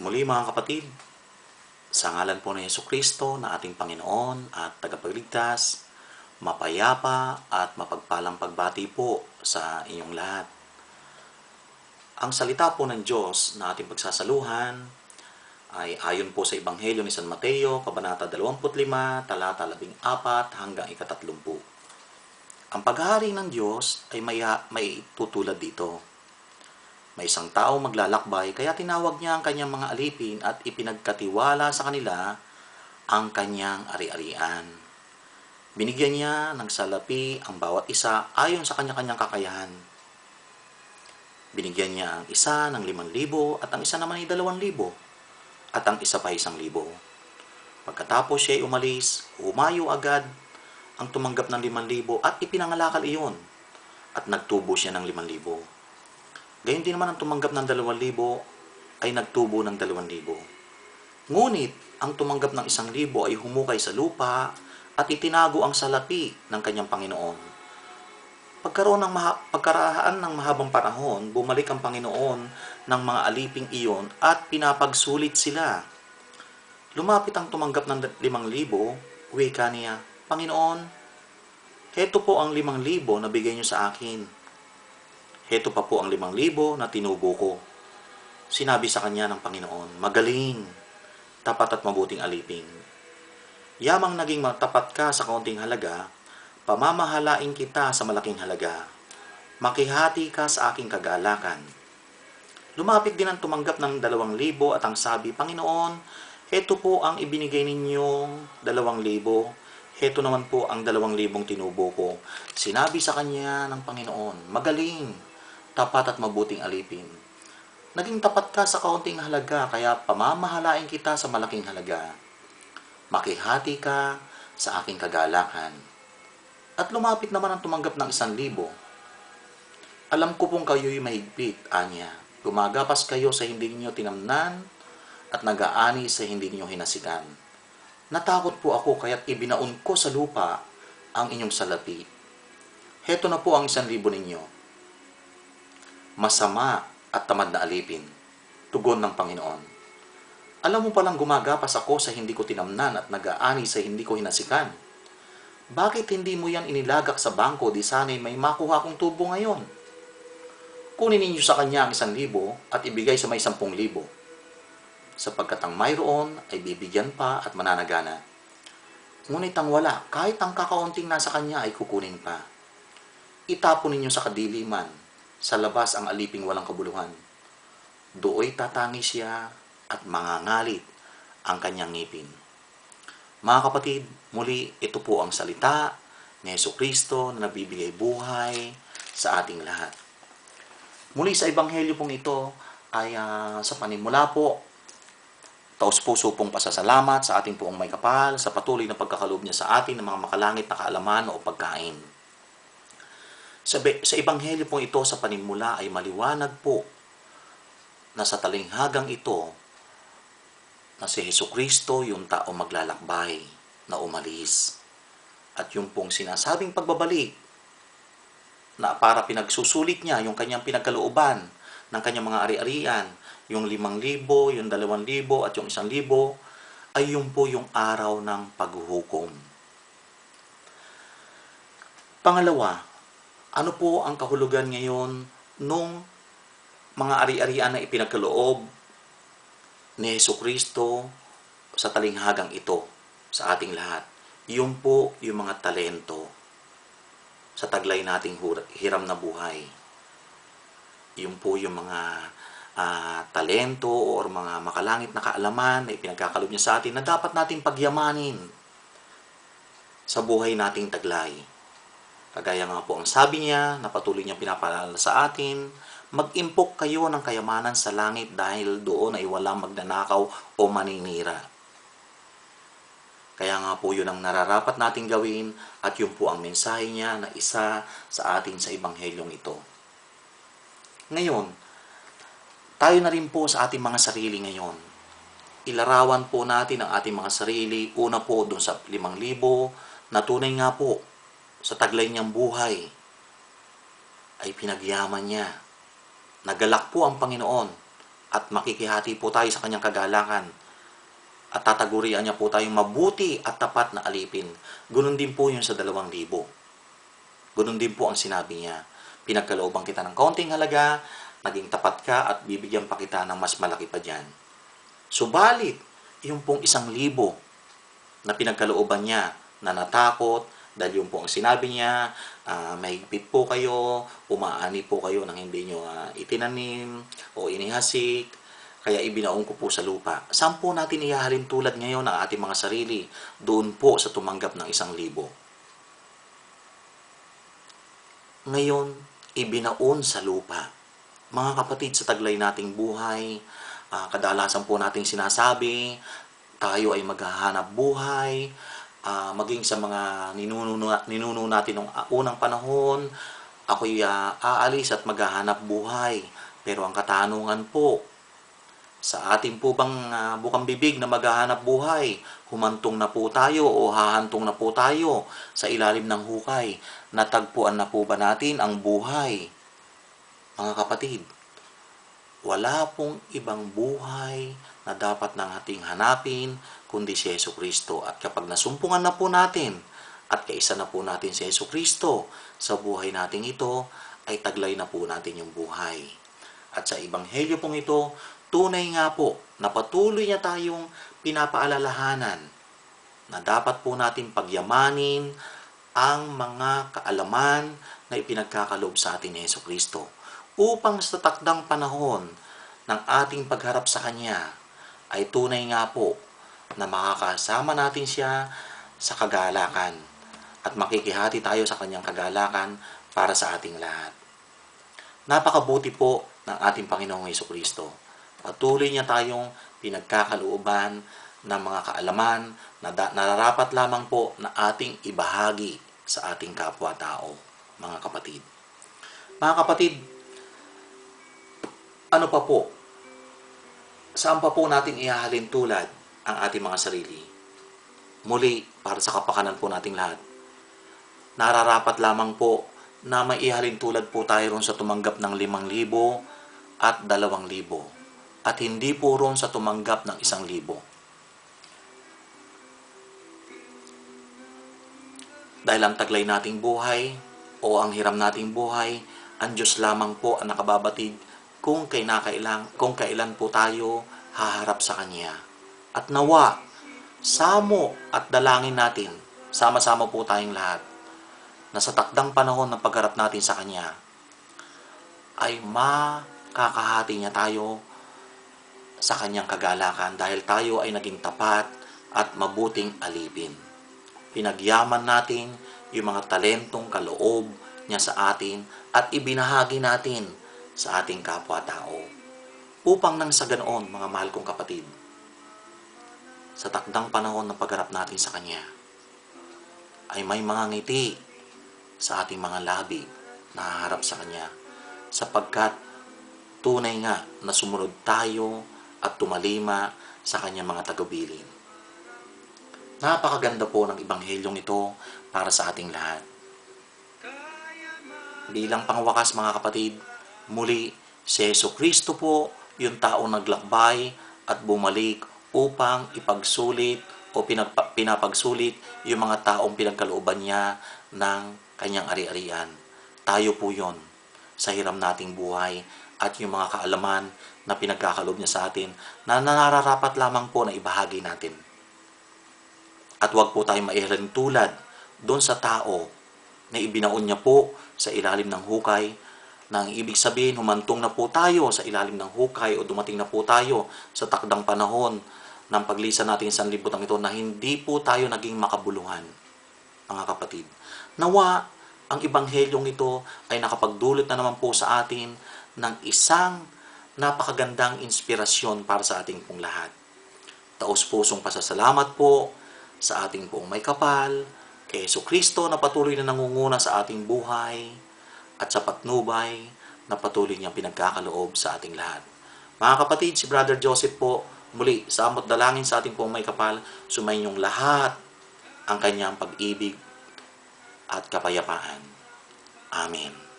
Muli mga kapatid, sa ngalan po ni Yesu Kristo na ating Panginoon at tagapagligtas, mapayapa at mapagpalang pagbati po sa inyong lahat. Ang salita po ng Diyos na ating pagsasaluhan ay ayon po sa Ebanghelyo ni San Mateo, Kabanata 25, talata 14 hanggang ikatatlumput. Ang paghahari ng Diyos ay may, may tutulad dito. May isang tao maglalakbay kaya tinawag niya ang kanyang mga alipin at ipinagkatiwala sa kanila ang kanyang ari-arian. Binigyan niya ng salapi ang bawat isa ayon sa kanya-kanyang kakayahan. Binigyan niya ang isa ng limang libo at ang isa naman ay dalawang libo at ang isa pa isang libo. Pagkatapos siya ay umalis, humayo agad ang tumanggap ng limang libo at ipinangalakal iyon at nagtubo siya ng limang libo. Gayun din naman ang tumanggap ng dalawang libo ay nagtubo ng dalawang libo. Ngunit ang tumanggap ng isang libo ay humukay sa lupa at itinago ang salapi ng kanyang Panginoon. Pagkaroon ng maha, pagkaraan ng mahabang panahon, bumalik ang Panginoon ng mga aliping iyon at pinapagsulit sila. Lumapit ang tumanggap ng limang libo, wika niya, Panginoon, heto po ang limang libo na bigay niyo sa akin. Heto pa po ang limang libo na tinubo ko. Sinabi sa kanya ng Panginoon, magaling, tapat at mabuting aliping. Yamang naging matapat ka sa kaunting halaga, pamamahalain kita sa malaking halaga. Makihati ka sa aking kagalakan. Lumapit din ang tumanggap ng dalawang libo at ang sabi, Panginoon, heto po ang ibinigay ninyong dalawang libo. Heto naman po ang dalawang libong tinubo ko. Sinabi sa kanya ng Panginoon, magaling, tapat at mabuting alipin. Naging tapat ka sa kaunting halaga, kaya pamamahalain kita sa malaking halaga. Makihati ka sa aking kagalakan. At lumapit naman ang tumanggap ng isang libo. Alam ko pong kayo'y mahigpit, anya. Gumagapas kayo sa hindi ninyo tinamnan at nagaani sa hindi ninyo hinasikan. Natakot po ako kaya't ibinaon ko sa lupa ang inyong salapi. Heto na po ang isang libo ninyo. Masama at tamad na alipin. Tugon ng Panginoon. Alam mo palang gumagapas ako sa hindi ko tinamnan at nagaani sa hindi ko hinasikan. Bakit hindi mo yan inilagak sa bangko di sana'y may makuha kong tubo ngayon? Kunin ninyo sa kanya ang isang libo at ibigay sa may sampung libo sapagkat ang mayroon ay bibigyan pa at mananagana. Ngunit ang wala, kahit ang kakaunting nasa kanya ay kukunin pa. Itapon ninyo sa kadiliman, sa labas ang aliping walang kabuluhan. Dooy tatangi siya at mangangalit ang kanyang ngipin. Mga kapatid, muli ito po ang salita ni Yesu Kristo na nabibigay buhay sa ating lahat. Muli sa ebanghelyo pong ito ay uh, sa panimula po taos puso pong pasasalamat sa ating poong may kapal sa patuloy na pagkakaloob niya sa atin ng mga makalangit na kaalaman o pagkain. Sa, sa ebanghelyo pong ito sa panimula ay maliwanag po na sa talinghagang ito na si Heso Kristo yung tao maglalakbay na umalis. At yung pong sinasabing pagbabalik na para pinagsusulit niya yung kanyang pinagkalooban ng kanyang mga ari-arian, yung limang libo, yung dalawang libo, at yung isang libo, ay yung po yung araw ng paghuhukom. Pangalawa, ano po ang kahulugan ngayon nung mga ari-arian na ipinagkaloob ni Yesu Kristo sa talinghagang ito sa ating lahat? Yung po yung mga talento sa taglay nating hiram na buhay. Yung po yung mga uh, talento o mga makalangit na kaalaman na ipinagkakalob niya sa atin na dapat nating pagyamanin sa buhay nating taglay. Kagaya nga po ang sabi niya na patuloy niyang pinapaalala sa atin, mag-impok kayo ng kayamanan sa langit dahil doon ay walang magnanakaw o maninira. Kaya nga po yun ang nararapat nating gawin at yun po ang mensahe niya na isa sa atin sa Ebanghelyong ito. Ngayon, tayo na rin po sa ating mga sarili ngayon. Ilarawan po natin ang ating mga sarili. Una po doon sa limang libo na tunay nga po sa taglay niyang buhay ay pinagyaman niya. Nagalak po ang Panginoon at makikihati po tayo sa kanyang kagalakan at tatagurian niya po tayong mabuti at tapat na alipin. Ganun din po yun sa dalawang libo. Ganun din po ang sinabi niya. Pinagkalooban kita ng kaunting halaga, naging tapat ka at bibigyan pa kita ng mas malaki pa dyan. Subalit, yung pong isang libo na pinagkalooban niya na natakot dahil yung po ang sinabi niya, uh, mahigpit po kayo, umaani po kayo nang hindi nyo uh, itinanim o inihasik, kaya ibinaong ko po sa lupa. Saan po natin ihahalin tulad ngayon ang ating mga sarili? Doon po sa tumanggap ng isang libo. Ngayon, ibinaon sa lupa. Mga kapatid, sa taglay nating buhay, uh, kadalasan po nating sinasabi, tayo ay maghahanap buhay, uh, maging sa mga ninuno, ninuno natin ng unang panahon, ako'y uh, aalis at maghahanap buhay. Pero ang katanungan po, sa ating po bang uh, bukang bibig na maghahanap buhay, humantong na po tayo o hahantong na po tayo sa ilalim ng hukay, natagpuan na po ba natin ang buhay? Mga kapatid, wala pong ibang buhay na dapat nang ating hanapin kundi si Yesu Kristo. At kapag nasumpungan na po natin at kaisa na po natin si Yesu Kristo sa buhay nating ito, ay taglay na po natin yung buhay. At sa Ebanghelyo pong ito, Tunay nga po na patuloy niya tayong pinapaalalahanan na dapat po natin pagyamanin ang mga kaalaman na ipinagkakalob sa atin ni Yeso Kristo upang sa takdang panahon ng ating pagharap sa Kanya ay tunay nga po na makakasama natin siya sa kagalakan at makikihati tayo sa Kanyang kagalakan para sa ating lahat. Napakabuti po ng ating Panginoong Yeso Kristo Patuloy niya tayong pinagkakalooban ng mga kaalaman na nararapat lamang po na ating ibahagi sa ating kapwa-tao, mga kapatid. Mga kapatid, ano pa po? Saan pa po natin ihahalin tulad ang ating mga sarili? Muli, para sa kapakanan po nating lahat, nararapat lamang po na maihalin tulad po tayo ron sa tumanggap ng limang libo at dalawang libo at hindi po ron sa tumanggap ng isang libo. Dahil ang taglay nating buhay o ang hiram nating buhay, ang Diyos lamang po ang nakababatid kung, kailan, kung kailan po tayo haharap sa Kanya. At nawa, samo at dalangin natin, sama-sama po tayong lahat, na sa takdang panahon ng pagharap natin sa Kanya, ay makakahati niya tayo sa kanyang kagalakan dahil tayo ay naging tapat at mabuting alipin. Pinagyaman natin yung mga talentong kaloob niya sa atin at ibinahagi natin sa ating kapwa-tao. Upang nang sa ganoon, mga mahal kong kapatid, sa takdang panahon ng pagharap natin sa Kanya, ay may mga ngiti sa ating mga labi na haharap sa Kanya sapagkat tunay nga na sumunod tayo at tumalima sa kanyang mga tagubilin. Napakaganda po ng ibanghelyong ito para sa ating lahat. Bilang pangwakas mga kapatid, muli si Yeso Kristo po yung taong naglakbay at bumalik upang ipagsulit o pinapagsulit yung mga taong pinagkalooban niya ng kanyang ari-arian. Tayo po yon sa hiram nating buhay at yung mga kaalaman na pinagkakalob niya sa atin na nararapat lamang po na ibahagi natin. At huwag po tayong maihalin tulad doon sa tao na ibinaon niya po sa ilalim ng hukay na ang ibig sabihin humantong na po tayo sa ilalim ng hukay o dumating na po tayo sa takdang panahon ng paglisan natin sa libutan ito na hindi po tayo naging makabuluhan, mga kapatid. Nawa, ang ibanghelyong ito ay nakapagdulot na naman po sa atin ng isang napakagandang inspirasyon para sa ating pong lahat. Taos pusong pasasalamat po sa ating pong may kapal, kay Yeso Kristo na patuloy na nangunguna sa ating buhay at sa patnubay na patuloy niyang pinagkakaloob sa ating lahat. Mga kapatid, si Brother Joseph po, muli, sa amot dalangin sa ating pong may kapal, sumayin lahat ang kanyang pag-ibig at kapayapaan. Amen.